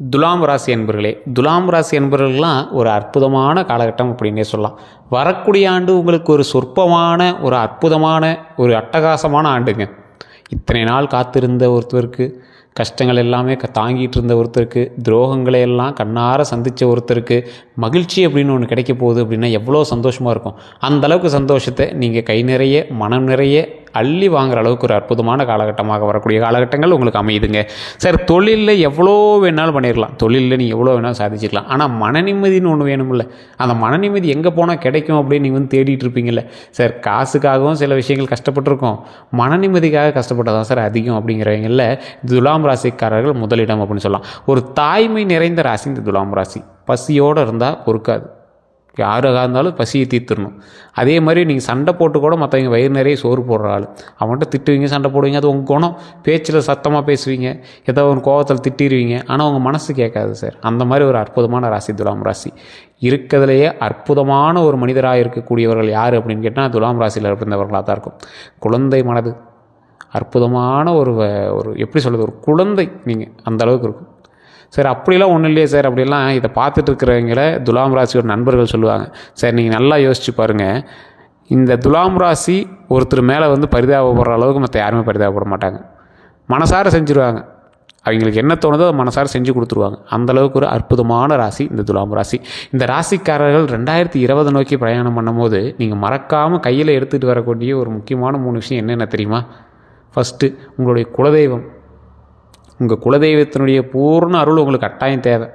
துலாம் ராசி என்பர்களே துலாம் ராசி என்பவர்கள்லாம் ஒரு அற்புதமான காலகட்டம் அப்படின்னே சொல்லலாம். வரக்கூடிய ஆண்டு உங்களுக்கு ஒரு சொற்பமான ஒரு அற்புதமான ஒரு அட்டகாசமான ஆண்டுங்க. இத்தனை நாள் காத்திருந்த ஒருத்தருக்கு கஷ்டங்கள் எல்லாமே க தாங்கிட்டு இருந்த ஒருத்தருக்கு துரோகங்களை எல்லாம் கண்ணார சந்தித்த ஒருத்தருக்கு மகிழ்ச்சி அப்படின்னு ஒன்று கிடைக்க போகுது அப்படின்னா எவ்வளோ சந்தோஷமாக இருக்கும். அந்த அளவுக்கு சந்தோஷத்தை நீங்கள் கை நிறைய மனம் நிறைய அள்ளி வாங்குற அளவுக்கு ஒரு அற்புதமான காலகட்டமாக வரக்கூடிய காலகட்டங்கள் உங்களுக்கு அமையுதுங்க. சார் தொழிலில் எவ்வளோ வேணாலும் பண்ணிடலாம் தொழிலில் நீ எவ்வளோ வேணாலும் சாதிச்சிக்கலாம். ஆனால் மன நிம்மதின்னு ஒன்று வேணும்ல. அந்த மன நிம்மதி எங்கே போனால் கிடைக்கும் அப்படின்னு நீங்கள் வந்து தேடிட்டு இருப்பீங்கல்ல. சார் காசுக்காகவும் சில விஷயங்கள் கஷ்டப்பட்டிருக்கோம். மன நிம்மதிக்காக கஷ்டப்பட்டதான் சார் அதிகம் அப்படிங்கிறவங்களில் துலாம் ராசிக்காரர்கள் முதலிடம் அப்படின்னு சொல்லலாம். ஒரு தாய்மை நிறைந்த ராசி இந்த துலாம் ராசி. பசியோடு இருந்தால் பொறுக்காது. யாராக இருந்தாலும் பசியை தீர்த்துடணும். அதே மாதிரி நீங்கள் சண்டை போட்டு கூட மற்றவங்க வயிறு நிறைய சோறு போடுற ஆள். அவன்கிட்ட திட்டுவீங்க சண்டை போடுவீங்க அது உங்கள் குணம். பேச்சில் சத்தமாக பேசுவீங்க. ஏதோ ஒரு கோவத்தில் திட்டிடுவீங்க ஆனால் உங்கள் மனசு கேட்காது சார் அந்த மாதிரி ஒரு அற்புதமான ராசி துலாம் ராசி. இருக்கிறதுலையே அற்புதமான ஒரு மனிதராக இருக்கக்கூடியவர்கள் யார் அப்படின்னு கேட்டால் துலாம் ராசியில் இருந்தவர்களாக தான் இருக்கும். குழந்தை மனது. அற்புதமான ஒரு வ- ஒரு எப்படி சொல்கிறது ஒரு குழந்தை நீங்கள் அந்த அளவுக்கு இருக்கும். சார் அப்படிலாம் ஒன்றும் இல்லையே சார். அப்படிலாம் இதை பார்த்துட்டு இருக்கிறவங்கள துலாம் ராசியோட நண்பர்கள் சொல்லுவாங்க. சார் நீங்கள் நல்லா யோசிச்சு பாருங்கள் இந்த துலாம் ராசி ஒருத்தர் மேலே வந்து பரிதாபப்படுற அளவுக்கு மற்ற யாருமே பரிதாபப்பட மாட்டாங்க. மனசார செஞ்சுருவாங்க. அவங்களுக்கு என்ன தோணுதோ அதை மனசார செஞ்சு கொடுத்துருவாங்க. அந்தளவுக்கு ஒரு அற்புதமான ராசி இந்த துலாம் ராசி. இந்த ராசிக்காரர்கள் ரெண்டாயிரத்தி இருபது நோக்கி பிரயாணம் பண்ணும்போது நீங்கள் மறக்காமல் கையில் எடுத்துகிட்டு வரக்கூடிய ஒரு முக்கியமான மூணு விஷயம் என்னென்ன தெரியுமா? ஃபஸ்ட்டு உங்களுடைய குலதெய்வம். உங்கள் குலதெய்வத்தினுடைய பூர்ண அருள் உங்களுக்கு கட்டாயம் தேவை.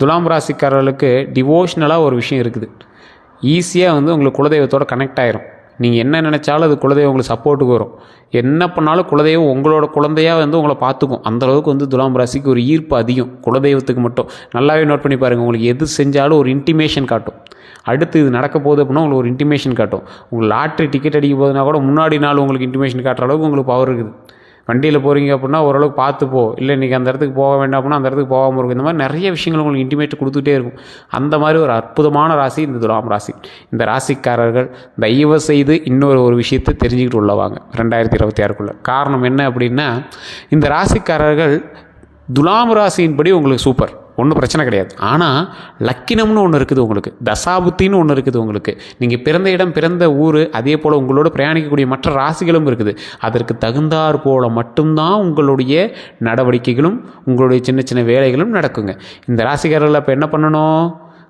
துலாம் ராசிக்காரர்களுக்கு டிவோஷ்னலாக ஒரு விஷயம் இருக்குது. ஈஸியாக வந்து உங்களுக்கு குலதெய்வத்தோட கனெக்ட் ஆயிரும். நீங்கள் என்ன நினச்சாலும் அது குலதெய்வம் உங்களுக்கு சப்போர்ட்டுக்கு வரும். என்ன பண்ணாலும் குலதெய்வம் உங்களோட குழந்தையாக வந்து உங்களை பார்த்துக்கும். அந்த அளவுக்கு வந்து துலாம் ராசிக்கு ஒரு ஈர்ப்பு அதிகம். குலதெய்வத்துக்கு மட்டும். நல்லாவே நோட் பண்ணி பாருங்கள் உங்களுக்கு எது செஞ்சாலும் ஒரு இன்டிமேஷன் காட்டும். அடுத்து இது நடக்க போகுது அப்படின்னா உங்களுக்கு ஒரு இன்டிமேஷன் காட்டும். உங்களுக்கு லாட்ரி டிக்கெட் அடிக்க போதுனா கூட முன்னாடி நாள் உங்களுக்கு இன்டிமேஷன் காட்டுற அளவுக்கு உங்களுக்கு பவர் இருக்குது. வண்டியில் போகிறீங்க அப்படின்னா ஓரளவுக்கு பார்த்து போ. இல்லை இன்றைக்கி அந்த இடத்துக்கு போக வேண்டாம் அப்படின்னா அந்த இடத்துக்கு போகாமல் இருக்கும் இந்த மாதிரி நிறைய விஷயங்கள் உங்களுக்கு இன்டிமேட் கொடுத்துட்டே இருக்கும். அந்த மாதிரி ஒரு அற்புதமான ராசி இந்த துலாம் ராசி. இந்த ராசிக்காரர்கள் தயவு செய்து இன்னொரு ஒரு விஷயத்தை தெரிஞ்சுக்கிட்டு உள்ளவாங்க ரெண்டாயிரத்தி இருபத்தி ஆறுக்குள்ளே. காரணம் என்ன அப்படின்னா இந்த ராசிக்காரர்கள் துலாம் ராசியின்படி உங்களுக்கு சூப்பர் ஒன்றும் பிரச்சனை கிடையாது. ஆனால் லக்கினம்னு ஒன்று இருக்குது உங்களுக்கு தசாபுத்தின்னு ஒன்று இருக்குது உங்களுக்கு. நீங்கள் பிறந்த இடம் பிறந்த ஊர் அதே போல் உங்களோட பிரயாணிக்கக்கூடிய மற்ற ராசிகளும் இருக்குது. அதற்கு தகுந்தாற் போல் மட்டும்தான் உங்களுடைய நடவடிக்கைகளும் உங்களுடைய சின்ன சின்ன வேலைகளும் நடக்குங்க. இந்த ராசிக்காரர்கள் அப்போ என்ன பண்ணணும்?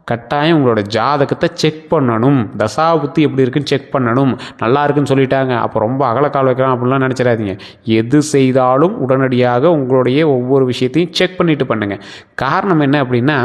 கட்டாயம் உங்களோட ஜாதகத்தை செக் பண்ணணும். தசாபுத்தி எப்படி இருக்குன்னு செக் பண்ணணும். நல்லா இருக்குன்னு சொல்லிட்டாங்க. அப்போ ரொம்ப அகலக்கால் வைக்கலாம் அப்படிலாம் நினச்சிடாதீங்க. எது செய்தாலும் உடனடியாக உங்களுடைய ஒவ்வொரு விஷயத்தையும் செக் பண்ணிட்டு பண்ணுங்கள் காரணம் என்ன அப்படின்னா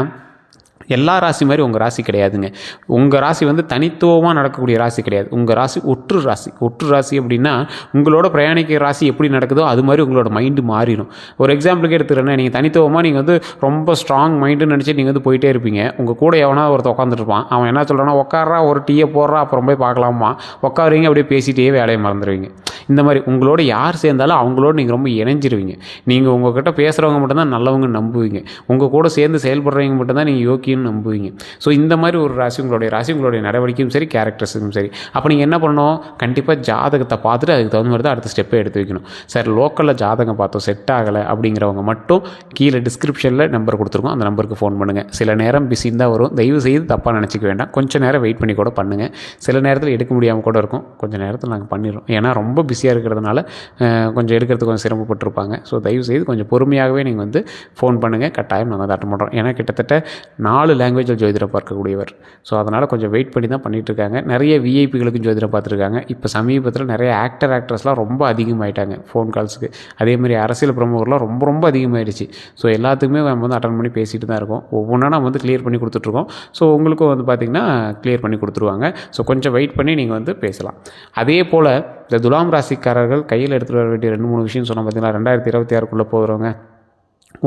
எல்லா ராசி மாதிரி உங்கள் ராசி கிடையாதுங்க. உங்கள் ராசி வந்து தனித்துவமாக நடக்கக்கூடிய ராசி கிடையாது. உங்கள் ராசி ஒற்று ராசி. ஒற்று ராசி அப்படின்னா உங்களோட பிரயாணிக்கிற ராசி எப்படி நடக்குதோ அது மாதிரி உங்களோட மைண்டு மாறிடும் ஒரு எக்ஸாம்பிளுக்கு எடுத்துக்கிறேன்னா நீங்கள் தனித்துவமாக நீங்கள் வந்து ரொம்ப ஸ்ட்ராங் மைண்டுன்னு நினச்சி நீங்கள் வந்து போயிட்டே இருப்பீங்க. உங்கள் கூட எவனா ஒருத்தர் உட்காந்துருப்பான் அவன் என்ன சொல்கிறான்னா உட்காரா ஒரு டீயை போடுறா அப்புறம் போய் பார்க்கலாமா? உட்காருவீங்க அப்படியே பேசிட்டே வேலையை மறந்துடுவீங்க இந்த மாதிரி உங்களோட யார் சேர்ந்தாலும் அவங்களோட நீங்கள் ரொம்ப இணைஞ்சிருவீங்க. நீங்கள் உங்ககிட்ட பேசுகிறவங்க மட்டும்தான் நல்லவங்க நம்புவீங்க. உங்கள் கூட சேர்ந்து செயல்படுறவங்க மட்டும்தான் நீங்கள் யோக்கி முக்கியம்னு நம்புவீங்க. ஸோ இந்த மாதிரி ஒரு ராசி உங்களுடைய ராசி உங்களுடைய நடவடிக்கையும் சரி கேரக்டர்ஸும் சரி. அப்போ நீங்கள் என்ன பண்ணணும்? கண்டிப்பாக ஜாதகத்தை பார்த்துட்டு அதுக்கு தகுந்த மாதிரி தான் அடுத்த ஸ்டெப்பை எடுத்து வைக்கணும். சார் லோக்கலில் ஜாதகம் பார்த்தோம் செட் ஆகலை அப்படிங்கிறவங்க மட்டும் கீழே டிஸ்கிரிப்ஷனில் நம்பர் கொடுத்துருக்கோம். அந்த நம்பருக்கு ஃபோன் பண்ணுங்கள் சில நேரம் பிஸின்னு தான் வரும். தயவு செய்து தப்பாக நினச்சிக்க வேண்டாம். கொஞ்சம் நேரம் வெயிட் பண்ணி கூட பண்ணுங்கள் சில நேரத்தில் எடுக்க முடியாமல் கூட இருக்கும். கொஞ்சம் நேரத்தில் நாங்கள் பண்ணிடுறோம். ஏன்னா ரொம்ப பிஸியாக இருக்கிறதுனால கொஞ்சம் எடுக்கிறதுக்கு கொஞ்சம் சிரமப்பட்டிருப்பாங்க. ஸோ தயவு செய்து கொஞ்சம் பொறுமையாகவே நீங்கள் வந்து ஃபோன் பண்ணுங்கள் கட்டாயம் நாங்கள் அட்டன் பண்ணுறோம் ஏன்னா கிட்டத்தட்ட நான் நாலு லாங்குவேஜில் ஜோதிடம் பார்க்கக்கூடியவர். ஸோ அதனால் கொஞ்சம் வெயிட் பண்ணி தான் பண்ணிகிட்ருக்காங்க இருக்காங்க நிறைய விஐபிகளுக்கும் ஜோதிடம் பார்த்துருக்காங்க. இப்போ சமீபத்தில் நிறைய ஆக்டர் ஆக்ட்ரஸ்லாம் ரொம்ப அதிகமாயிட்டாங்க ஃபோன் கால்ஸுக்கு அதேமாதிரி அரசியல் பிரமுகர்லாம் ரொம்ப ரொம்ப அதிகமாயிடுச்சு. ஸோ எல்லாத்துக்குமே நம்ம வந்து அட்டன் பண்ணி பேசிகிட்டு தான் இருக்கோம். ஒவ்வொன்றா நம்ம வந்து கிளியர் பண்ணி கொடுத்துட்ருக்கோம். ஸோ உங்களுக்கும் வந்து பார்த்திங்கன்னா கிளியர் பண்ணி கொடுத்துருவாங்க. ஸோ கொஞ்சம் வெயிட் பண்ணி நீங்கள் வந்து பேசலாம். அதே போல் இந்த துலாம் ராசிக்காரர்கள் கையில் எடுத்துகிட்டு வர வேண்டிய ரெண்டு மூணு விஷயம் சொன்னால் பார்த்தீங்கன்னா ரெண்டாயிரத்தி இருபத்தி ஆறுக்குள்ளே போகிறவங்க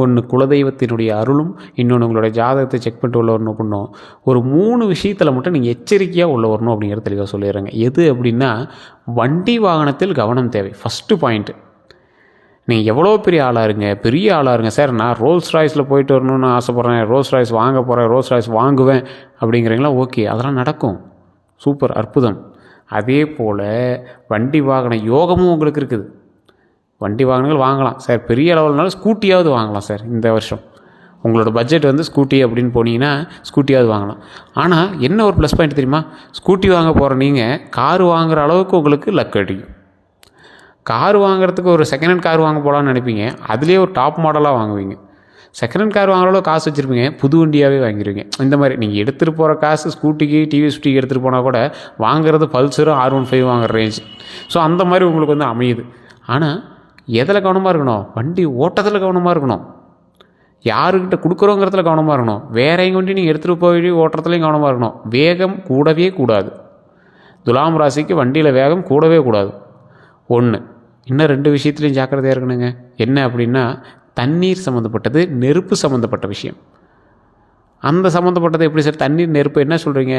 ஒன்று குலதெய்வத்தினுடைய அருளும் இன்னொன்று உங்களுடைய ஜாதகத்தை செக் பண்ணிட்டு உள்ள வரணும் பண்ணும் ஒரு மூணு விஷயத்தில் மட்டும் நீங்கள் எச்சரிக்கையாக உள்ள வரணும் அப்படிங்கிறத தெளிவாக சொல்லிடுறேங்க. எது அப்படின்னா வண்டி வாகனத்தில் கவனம் தேவை. ஃபஸ்ட்டு பாயிண்ட்டு நீங்கள் எவ்வளோ பெரிய ஆளாக இருங்க. பெரிய ஆளாக இருங்க. சார் நான் ரோல்ஸ் ராய்ஸில் போயிட்டு வரணும்னு ஆசைப்பட்றேன். ரோல்ஸ் ராய்ஸ் வாங்க போகிறேன் ரோல்ஸ் ராய்ஸ் வாங்குவேன் அப்படிங்கிறீங்களா? ஓகே அதெல்லாம் நடக்கும். சூப்பர் அற்புதம். அதே போல் வண்டி வாகன யோகமும் உங்களுக்கு இருக்குது. வண்டி வாகனங்கள் வாங்கலாம். சார் பெரிய அளவுலனாலும் ஸ்கூட்டியாவது வாங்கலாம் சார் இந்த வருஷம். உங்களோட பட்ஜெட் வந்து ஸ்கூட்டி அப்படின்னு போனீங்கன்னா ஸ்கூட்டியாவது வாங்கலாம். ஆனால் என்ன ஒரு ப்ளஸ் பாயிண்ட் தெரியுமா? ஸ்கூட்டி வாங்க போகிற நீங்கள் கார் வாங்குகிற அளவுக்கு உங்களுக்கு லக் அடிக்கும். கார் வாங்குறதுக்கு ஒரு செகண்ட் ஹேண்ட் கார் வாங்க போகலான்னு நினைப்பீங்க அதுலேயே ஒரு டாப் மாடலாக வாங்குவீங்க. செகண்ட் ஹேண்ட் கார் வாங்குற அளவுக்கு காசு வச்சுருப்பீங்க புது வண்டியாகவே வாங்கிடுவீங்க இந்த மாதிரி நீங்கள் எடுத்துகிட்டு போகிற காசு ஸ்கூட்டிக்கு டிவி ஸ்கூட்டிக்கு எடுத்துகிட்டு போனால் கூட வாங்குறது பல்சரும் ஆர் ஒன் ஃபைவ் வாங்குற ரேஞ்ச் ஸோ அந்த மாதிரி உங்களுக்கு வந்து அமையுது. ஆனால் எதில் கவனமாக இருக்கணும்? வண்டி ஓட்டத்தில் கவனமாக இருக்கணும். யாருக்கிட்ட கொடுக்குறோங்கிறதுல கவனமாக இருக்கணும். வேற எங்கே வண்டி நீங்கள் எடுத்துகிட்டு போய் ஓட்டுறதுலையும் கவனமாக இருக்கணும். வேகம் கூடவே கூடாது. துலாம் ராசிக்கு வண்டியில் வேகம் கூடவே கூடாது. ஒன்று இன்னும் ரெண்டு விஷயத்துலையும் ஜாக்கிரதையாக இருக்கணுங்க. என்ன அப்படின்னா தண்ணீர் சம்மந்தப்பட்டது நெருப்பு சம்மந்தப்பட்ட விஷயம். அந்த சம்மந்தப்பட்டதை எப்படி சார்? தண்ணீர் நெருப்பு என்ன சொல்கிறீங்க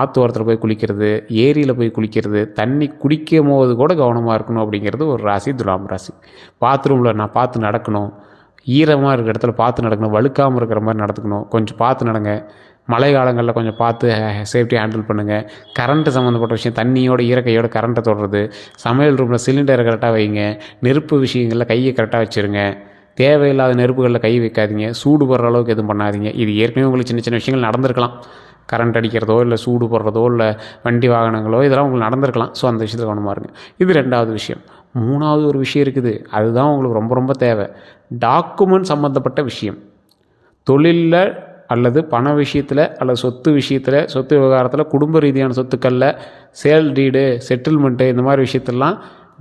ஆற்றோரத்தில் போய் குளிக்கிறது ஏரியில் போய் குளிக்கிறது தண்ணி குடிக்கும் போது கூட கவனமாக இருக்கணும் அப்படிங்கிறது ஒரு ராசி துலாம் ராசி. பாத்ரூமில் நான் பார்த்து நடக்கணும். ஈரமாக இருக்கிற இடத்துல பார்த்து நடக்கணும். வழுக்காமல் இருக்கிற மாதிரி நடத்துக்கணும் கொஞ்சம் பார்த்து நடங்க. மழை காலங்களில் கொஞ்சம் பார்த்து சேஃப்டி ஹேண்டில் பண்ணுங்கள் கரண்ட்டு சம்மந்தப்பட்ட விஷயம் தண்ணியோட ஈரக்கையோட கரண்ட்டை தொடுறது. சமையல் ரூமில் சிலிண்டரை கரெக்டாக வைங்க. நெருப்பு விஷயங்களில் கையை கரெக்டாக வச்சுருங்க. தேவையில்லாத நெருப்புகளில் கை வைக்காதீங்க சூடு போடுற அளவுக்கு எதுவும் பண்ணாதீங்க. இது ஏற்கனவே உங்களுக்கு சின்ன சின்ன விஷயங்கள் நடந்திருக்கலாம். கரண்ட் அடிக்கிறதோ இல்லை சூடு போடுறதோ இல்லை வண்டி வாகனங்களோ இதெல்லாம் உங்களுக்கு நடந்திருக்கலாம். ஸோ அந்த விஷயத்தில் கவனமாக இருங்க. இது ரெண்டாவது விஷயம். மூணாவது ஒரு விஷயம் இருக்குது. அதுதான் உங்களுக்கு ரொம்ப ரொம்ப தேவை. டாக்குமெண்ட் சம்மந்தப்பட்ட விஷயம். தொழிலில் அல்லது பண விஷயத்தில் அல்லது சொத்து விஷயத்தில் சொத்து விவகாரத்தில் குடும்ப ரீதியான சொத்துக்களில் சேல் டீடு செட்டில்மெண்ட்டு இந்த மாதிரி விஷயத்தெல்லாம்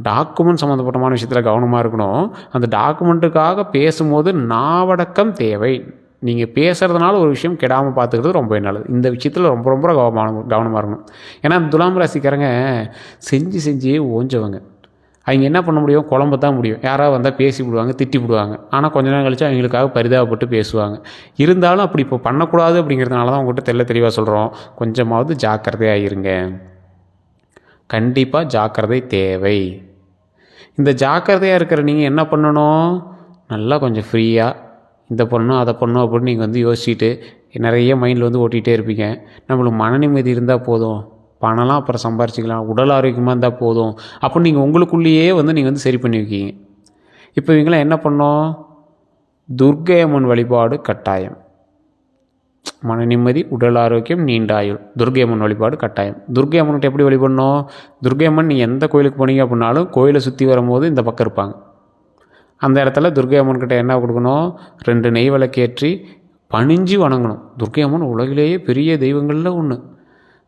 டாக்குமெண்ட் சம்மந்தப்பட்டமான விஷயத்தில் கவனமாக இருக்கணும். அந்த டாக்குமெண்ட்டுக்காக பேசும்போது நாவடக்கம் தேவை. நீங்கள் பேசுகிறதுனால ஒரு விஷயம் கெடாமல் பார்த்துக்கிறது ரொம்ப நல்லது. இந்த விஷயத்தில் ரொம்ப ரொம்ப கவனமாக கவனமாக இருக்கணும். ஏன்னா துலாம் ராசிக்காரங்க செஞ்சு செஞ்சு ஓஞ்சவங்க. அவங்க என்ன பண்ண முடியும்? குழம்பு தான் முடியும். யாராவது வந்தால் பேசி விடுவாங்க திட்டி விடுவாங்க. ஆனால் கொஞ்ச நேரம் கழிச்சு அவங்களுக்காக பரிதாபப்பட்டு பேசுவாங்க. இருந்தாலும் அப்படி இப்போ பண்ணக்கூடாது அப்படிங்கிறதுனால தான் உங்கள்கிட்ட தெல்ல தெளிவாக சொல்கிறோம் கொஞ்சமாவது ஜாக்கிரதையாக இருங்க. கண்டிப்பாக ஜாக்கிரதை தேவை. இந்த ஜாக்கிரதையாக இருக்கிற நீங்கள் என்ன பண்ணணும்? நல்லா கொஞ்சம் ஃப்ரீயாக இந்த பண்ணணும் அதை பண்ணணும் அப்படின்னு நீங்கள் வந்து யோசிச்சுட்டு நிறைய மைண்டில் வந்து ஓட்டிகிட்டே இருப்பீங்க. நம்மளுக்கு மன நிம்மதி இருந்தால் போதும். பணம்லாம் அப்புறம் சம்பாரிச்சிக்கலாம். உடல் ஆரோக்கியமாக இருந்தால் போதும். அப்போ நீங்கள் உங்களுக்குள்ளேயே வந்து நீங்கள் வந்து சரி பண்ணி வைக்கிங்க இப்போ இவங்களாம் என்ன பண்ணோம்? துர்க்கை அம்மன் வழிபாடு கட்டாயம். மன நிம்மதி உடல் ஆரோக்கியம் நீண்ட ஆயுள் துர்க்கை அம்மன் வழிபாடு கட்டாயம். துர்க்கை அம்மன்கிட்ட எப்படி வழிபடணும்? துர்கை அம்மன் நீ எந்த கோயிலுக்கு போனீங்க அப்படின்னாலும் கோயிலை சுற்றி வரும்போது இந்த பக்கம் இருப்பாங்க. அந்த இடத்துல துர்க்கை அம்மன்கிட்ட என்ன கொடுக்கணும்? ரெண்டு நெய் விளக்கேற்றி பணிஞ்சு வணங்கணும். துர்க்கை அம்மன் உலகிலேயே பெரிய தெய்வங்களில் ஒன்று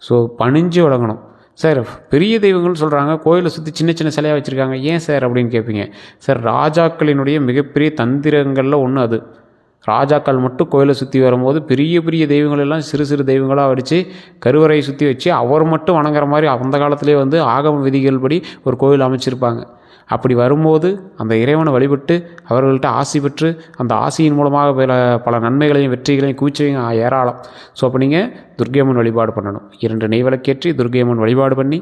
ஸோ பணிஞ்சு வணங்கணும். சார் பெரிய தெய்வங்கள்னு சொல்கிறாங்க கோயிலை சுற்றி சின்ன சின்ன சிலையாக வச்சுருக்காங்க. ஏன் சார் அப்படின்னு கேட்பீங்க சார் ராஜாக்களினுடைய மிகப்பெரிய தந்திரங்களில் ஒன்று அது. ராஜாக்கள் மட்டும் கோயிலை சுற்றி வரும்போது பெரிய பெரிய தெய்வங்கள் எல்லாம் சிறு சிறு தெய்வங்களாக வடித்து கருவறையை சுற்றி வச்சு அவர் மட்டும் வணங்குற மாதிரி அந்த காலத்திலே வந்து ஆகம விதிகள் படி ஒரு கோயில் அமைச்சிருப்பாங்க. அப்படி வரும்போது அந்த இறைவனை வழிபட்டு அவர்கள்ட்ட ஆசி பெற்று அந்த ஆசியின் மூலமாக பல பல நன்மைகளையும் வெற்றிகளையும் கூச்சையும் ஏராளம். ஸோ அப்போ நீங்கள் துர்கையம்மன் வழிபாடு பண்ணணும். இரண்டு நெய் துர்கையம்மன் வழிபாடு பண்ணி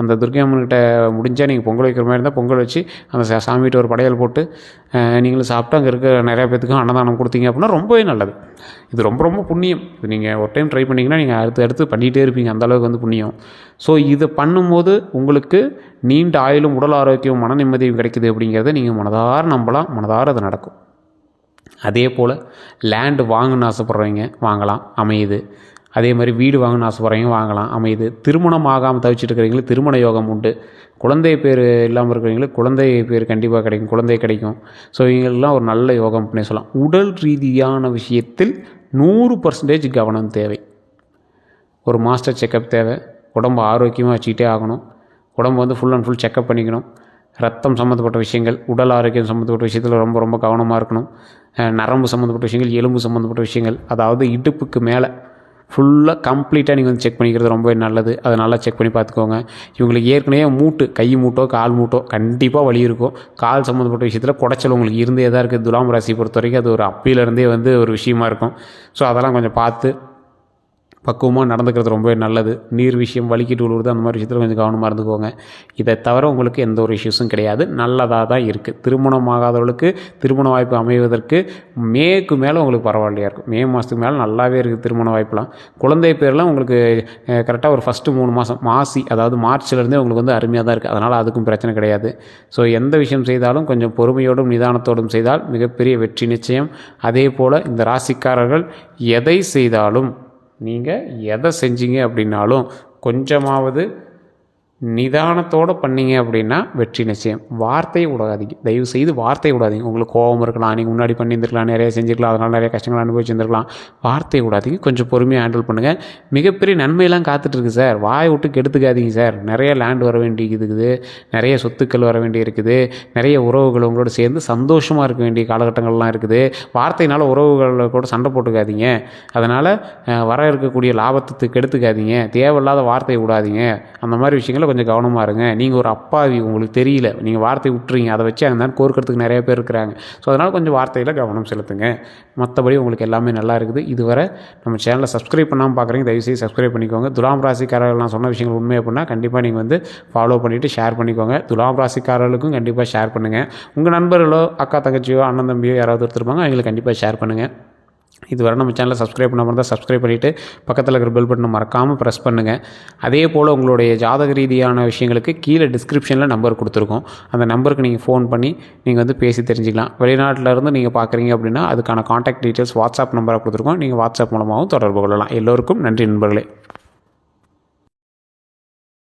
அந்த துர்கை அம்மன்கிட்ட முடிஞ்சால் நீங்கள் பொங்கல் வைக்கிற மாதிரி இருந்தால் பொங்கல் வச்சு அந்த சாமிகிட்ட ஒரு படையல் போட்டு நீங்களும் சாப்பிட்டு அங்கே இருக்க நிறையா பேத்துக்கும் அன்னதானம் கொடுத்தீங்க அப்படின்னா ரொம்பவே நல்லது. இது ரொம்ப ரொம்ப புண்ணியம். இது நீங்கள் ஒரு டைம் ட்ரை பண்ணிங்கன்னா நீங்கள் அடுத்து அடுத்து பண்ணிகிட்டே இருப்பீங்க. அந்த அளவுக்கு வந்து புண்ணியம். ஸோ இதை பண்ணும்போது உங்களுக்கு நீண்ட ஆயுளும் உடல் ஆரோக்கியம் மன நிம்மதியும் கிடைக்குது அப்படிங்கிறத நீங்கள் மனதார நம்பலாம். மனதார அது நடக்கும். அதே போல் லேண்டு வாங்கணும்னு ஆசைப்பட்றவங்க வாங்கலாம். அமையுது. அதே மாதிரி வீடு வாங்கணும்னு ஆசைப்பட்றவங்க வாங்கலாம். அமையுது. திருமணம் ஆகாமல் தவிச்சிட்டு இருக்கிறவங்களுக்கு திருமண யோகம் உண்டு. குழந்தை பேர் இல்லாமல் இருக்கிறவங்களுக்கு குழந்தை பேர் கண்டிப்பாக கிடைக்கும். குழந்தை கிடைக்கும். ஸோ இவங்களுக்குலாம் ஒரு நல்ல யோகம் அப்படின்னு சொல்லலாம். உடல் ரீதியான விஷயத்தில் நூறு பர்சன்டேஜ் கவனம் தேவை. ஒரு மாஸ்டர் செக்கப் தேவை. உடம்பு ஆரோக்கியமாக வச்சுக்கிட்டே ஆகணும். உடம்பு வந்து ஃபுல் அண்ட் ஃபுல் செக்கப் பண்ணிக்கணும். ரத்தம் சம்மந்தப்பட்ட விஷயங்கள் உடல் ஆரோக்கியம் சம்மந்தப்பட்ட விஷயத்தில் ரொம்ப ரொம்ப கவனமாக இருக்கணும். நரம்பு சம்மந்தப்பட்ட விஷயங்கள் எலும்பு சம்மந்தப்பட்ட விஷயங்கள் அதாவது இடுப்புக்கு மேலே ஃபுல்லாக கம்ப்ளீட்டாக நீங்கள் வந்து செக் பண்ணிக்கிறது ரொம்பவே நல்லது. அதை நல்லா செக் பண்ணி பார்த்துக்கோங்க. இவங்களுக்கு ஏற்கனவே மூட்டு கை மூட்டோ கால் மூட்டோ கண்டிப்பாக வலி இருக்கும். கால் சம்மந்தப்பட்ட விஷயத்தில் குடைச்சல் உங்களுக்கு இருந்தே தான் இருக்குது துலாம் ராசி பொறுத்த வரைக்கும் அது ஒரு அப்பிலேருந்தே வந்து ஒரு விஷயமா இருக்கும். ஸோ அதெல்லாம் கொஞ்சம் பார்த்து பக்குவமாக நடந்துக்கிறது ரொம்பவே நல்லது. நீர் விஷயம் வலிக்கிட்டு விழுவுறது அந்த மாதிரி விஷயத்தில் கொஞ்சம் கவனமாக இருந்துக்கோங்க. இதை தவிர உங்களுக்கு எந்த ஒரு இஷ்யூஸும் கிடையாது. நல்லதாக தான் இருக்குது திருமணம் ஆகாதவர்களுக்கு திருமண வாய்ப்பு அமைவதற்கு மேக்கு மேலே உங்களுக்கு பரவாயில்லையா இருக்கும். மே மாதத்துக்கு மேலே நல்லாவே இருக்குது திருமண வாய்ப்புலாம் குழந்தை பேர்லாம் உங்களுக்கு கரெக்டாக ஒரு ஃபஸ்ட்டு மூணு மாதம் மாசி அதாவது மார்ச்லேருந்தே உங்களுக்கு வந்து அருமையாக தான் இருக்குது அதனால் அதுக்கும் பிரச்சனை கிடையாது. ஸோ எந்த விஷயம் செய்தாலும் கொஞ்சம் பொறுமையோடும் நிதானத்தோடும் செய்தால் மிகப்பெரிய வெற்றி நிச்சயம். அதே போல் இந்த ராசிக்காரர்கள் எதை செய்தாலும் நீங்கள் எதை செஞ்சீங்க அப்படின்னாலும் கொஞ்சமாவது நிதானத்தோடு பண்ணீங்க அப்படின்னா வெற்றி நிச்சயம். வார்த்தையை விடாதீங்க. தயவு செய்து வார்த்தையை விடாதீங்க. உங்களுக்கு கோபம் இருக்கலாம். நீங்கள் முன்னாடி பண்ணியிருந்துருக்கலாம். நிறைய செஞ்சுருக்கலாம். அதனால் நிறைய கஷ்டங்கள் அனுபவிச்சிருந்துருக்கலாம். வார்த்தையை விடாதீங்க. கொஞ்சம் பொறுமையாக ஹேண்டில் பண்ணுங்கள் மிகப்பெரிய நன்மையெல்லாம் காத்துட்ருக்கு சார் வாய் விட்டு கெடுத்துக்காதீங்க சார் நிறைய லேண்ட் வர வேண்டியிருக்குது. நிறைய சொத்துக்கள் வர வேண்டி இருக்குது நிறைய உறவுகள் உங்களோட சேர்ந்து சந்தோஷமாக இருக்க வேண்டிய காலகட்டங்கள்லாம் இருக்குது. வார்த்தையினால் உறவுகளை கூட சண்டை போட்டுக்காதீங்க. அதனால் வர இருக்கக்கூடிய லாபத்தை கெடுத்துக்காதீங்க. தேவையில்லாத வார்த்தையை விடாதீங்க. அந்த மாதிரி விஷயங்களை கொஞ்சம் கவனமாக இருங்க. நீங்கள் ஒரு அப்பாவி உங்களுக்கு தெரியல. நீங்கள் வார்த்தை விட்டுறீங்க. அதை வச்சு அங்கே கோர்க்கறதுக்கு நிறைய பேர் இருக்கிறாங்க. ஸோ அதனால் கொஞ்சம் வார்த்தையில் கவனம் செலுத்துங்க. மற்றபடி உங்களுக்கு எல்லாமே நல்லா இருக்குது. இதுவரை நம்ம சேனலை சப்ஸ்கிரைப் பண்ணாமல் பார்க்குறீங்க தயவுசெய்து சப்ஸ்கிரைப் பண்ணிக்கோங்க. துலாம் ராசிக்காரர்கள் நான் சொன்ன விஷயங்கள் உண்மை அப்படின்னா கண்டிப்பாக நீங்கள் வந்து ஃபாலோ பண்ணிவிட்டு ஷேர் பண்ணிக்கோங்க. துலாம் ராசிக்காரர்களுக்கும் கண்டிப்பாக ஷேர் பண்ணுங்கள் உங்கள் நண்பர்களோ அக்கா தங்கச்சியோ அண்ணன் தம்பியோ யாராவது ஒருத்தர் இருப்பாங்க அவங்களுக்கு கண்டிப்பாக ஷேர் பண்ணுங்கள் இதுவரை நம்ம சேனலை சப்ஸ்கிரைப் பண்ண தான் சப்ஸ்கிரைப் பண்ணிவிட்டு பக்கத்தில் இருக்கிற பெல் பட்டனை மறக்காமல் ப்ரெஸ் பண்ணுங்கள் அதே போல் உங்களுடைய ஜாதக ரீதியான விஷயங்களுக்கு கீழே டிஸ்கிரிப்ஷனில் நம்பர் கொடுத்துருக்கோம். அந்த நம்பருக்கு நீங்கள் ஃபோன் பண்ணி நீங்கள் வந்து பேசி தெரிஞ்சுக்கலாம். வெளிநாட்டில் இருந்து நீங்கள் பார்க்குறீங்க அப்படின்னா அதுக்கான காண்டாக்ட் டீட்டெயில்ஸ் வாட்ஸ்அப் நம்பரை கொடுத்துருக்கோம். நீங்கள் வாட்ஸ்அப் மூலமாகவும் தொடர்பு கொள்ளலாம். எல்லோருக்கும் நன்றி நண்பர்களே.